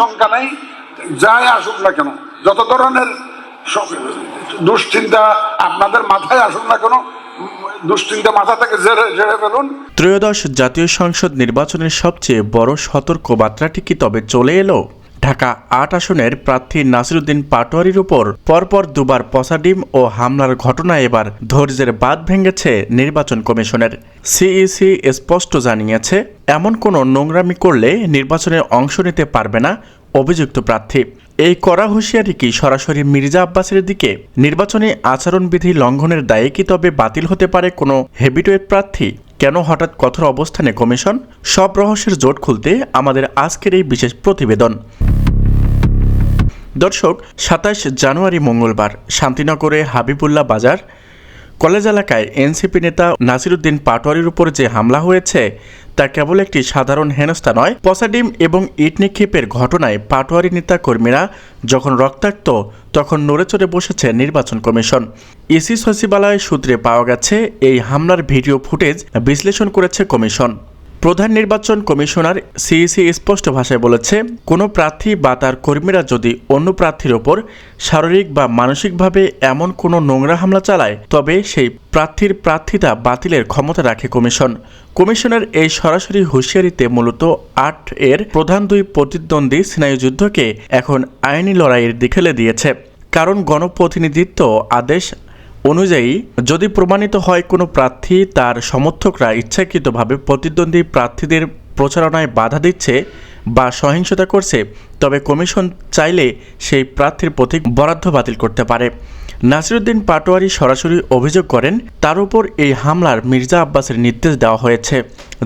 সংখ্যা নাই, যাই আসুক না কেন, যত ধরনের দুশ্চিন্তা আপনাদের মাথায় আসুক না কেন, দুশ্চিন্তা মাথা থেকে জেরে ফেলুন। ত্রয়োদশ জাতীয় সংসদ নির্বাচনের সবচেয়ে বড় সতর্ক বার্তাটি কি তবে চলে এলো? ঢাকা আট আসনের প্রার্থী নাসিরুদ্দিন পাটোয়ারির উপর পরপর দুবার পসাডিম ও হামলার ঘটনায় এবার ধৈর্যের বাঁধ ভেঙেছে নির্বাচন কমিশনের। সিইসি স্পষ্ট জানিয়েছে, এমন কোনো নোংরামি করলে নির্বাচনে অংশ নিতে পারবে না অভিযুক্ত প্রার্থী। এই কড়া হুঁশিয়ারি কি সরাসরি মির্জা আব্বাসের দিকে? নির্বাচনী আচরণবিধি লঙ্ঘনের দায়ে কি তবে বাতিল হতে পারে কোনো হেভিটুয়েট প্রার্থী? কেন হঠাৎ কঠোর অবস্থানে কমিশন? সব রহস্যের জোট খুলতে আমাদের আজকের এই বিশেষ প্রতিবেদন। দর্শক, সাতাশ জানুয়ারি মঙ্গলবার, শান্তিনগরে হাবিবুল্লাহ বাজার। কলেজ এলাকায় এনসিপি নেতা নাসিরুদ্দিন পাটোয়ারির উপর যে হামলা হয়েছে, তা কেবল একটি সাধারণ হেনস্থা নয়। পসাডিম এবং ইট নিক্ষেপের ঘটনায় পাটোয়ারি নেতা কর্মীরা যখন রক্তাক্ত, তখন নড়ে চড়ে বসেছে নির্বাচন কমিশন। ইসি সচিবালয় সূত্রে পাওয়া গেছে, এই হামলার ভিডিও ফুটেজ বিশ্লেষণ করেছে কমিশন। প্রধান নির্বাচন কমিশনার সিইসি স্পষ্ট ভাষায় বলেছে, কোনো প্রার্থী বা তার কর্মীরা যদি অন্য প্রার্থীর ওপর শারীরিক বা মানসিকভাবে এমন কোনো নোংরা হামলা চালায়, তবে সেই প্রার্থীর প্রার্থিতা বাতিলের ক্ষমতা রাখে কমিশন। কমিশনের এই সরাসরি হুঁশিয়ারিতে মূলত আট এর প্রধান দুই প্রতিদ্বন্দ্বী স্নায়ুযুদ্ধকে এখন আইনি লড়াইয়ের দিকেলে দিয়েছে। কারণ গণপ্রতিনিধিত্ব আদেশ অনুযায়ী, যদি প্রমাণিত হয় কোনো প্রার্থী তার সমর্থকরা ইচ্ছাকৃতভাবে প্রতিদ্বন্দ্বী প্রার্থীদের প্রচারণায় বাধা দিচ্ছে বা সহিংসতা করছে তবে কমিশন চাইলে সেই প্রার্থীর প্রতীক বরাদ্দ বাতিল করতে পারে। নাসিরুদ্দিন পাটোয়ারি সরাসরি অভিযোগ করেন, তার উপর এই হামলার মির্জা আব্বাসের নির্দেশ দেওয়া হয়েছে।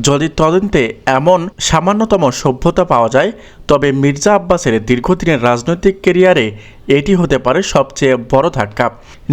যদি তদন্তে এমন সামান্যতম সভ্যতা পাওয়া যায়, তবে মির্জা আব্বাসের দীর্ঘদিনের রাজনৈতিক কেরিয়ারে এটি হতে পারে সবচেয়ে বড় ধাক্কা।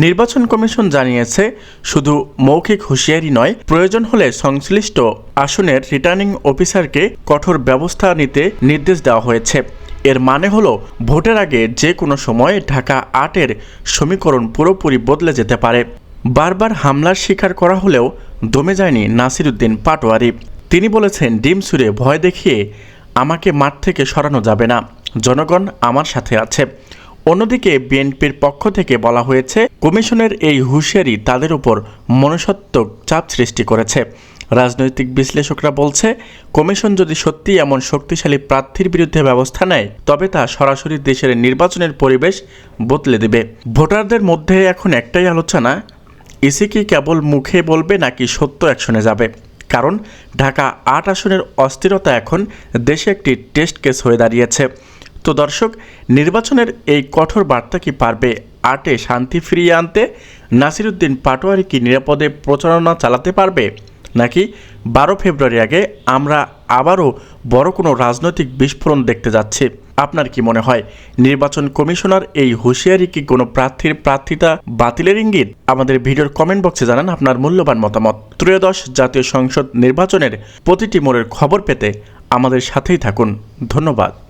নির্বাচন কমিশন জানিয়েছে, শুধু মৌখিক হুঁশিয়ারি নয়, প্রয়োজন হলে সংশ্লিষ্ট আসনের রিটার্নিং অফিসারকে কঠোর ব্যবস্থা নিতে নির্দেশ দেওয়া হয়েছে। এর মানে হলো, ভোটের আগে যে কোনো সময় ঢাকা আটের সমীকরণ পুরোপুরি বদলে যেতে পারে। বারবার হামলার শিকার করা হলেও দমে যায়নি নাসিরুদ্দিন পাটোয়ারি। তিনি বলেছেন, ডিম সুরে ভয় দেখিয়ে আমাকে মাঠ থেকে সরানো যাবে না। জনগণ আমার সাথে আছে। অন্যদিকে বিএনপির পক্ষ থেকে বলা হয়েছে, কমিশনের এই হুঁশিয়ারি তাদের উপর মনসত্ত্বক চাপ সৃষ্টি করেছে। রাজনৈতিক বিশ্লেষকরা বলছে, কমিশন যদি সত্যি এমন শক্তিশালী প্রার্থীর বিরুদ্ধে ব্যবস্থা নেয়, তবে তা সরাসরি দেশের নির্বাচনের পরিবেশ বদলে দেবে। ভোটারদের মধ্যে এখন একটাই আলোচনা ইসি কি কেবল মুখে বলবে নাকি সত্য অ্যাকশনে যাবে? কারণ ঢাকা আট আসনের অস্থিরতা এখন দেশে একটি টেস্ট কেস হয়ে দাঁড়িয়েছে। তো দর্শক, নির্বাচনের এই কঠোর বার্তা কি পারবে আটে শান্তি ফিরিয়ে আনতে? নাসিরুদ্দিন পাটোয়ারি কি নিরাপদে প্রচারণা চালাতে পারবে? নাকি বারো ফেব্রুয়ারি আগে আমরা আবারও বড় কোনো রাজনৈতিক বিস্ফোরণ দেখতে যাচ্ছি? আপনার কি মনে হয় নির্বাচন কমিশনার এই হুঁশিয়ারি কি কোনো প্রার্থীর প্রার্থিতা বাতিলের ইঙ্গিত? আমাদের ভিডিওর কমেন্ট বক্সে জানান আপনার মূল্যবান মতামত। ত্রয়োদশ জাতীয় সংসদ নির্বাচনের প্রতিটি মোড়ের খবর পেতে আমাদের সাথেই থাকুন। ধন্যবাদ।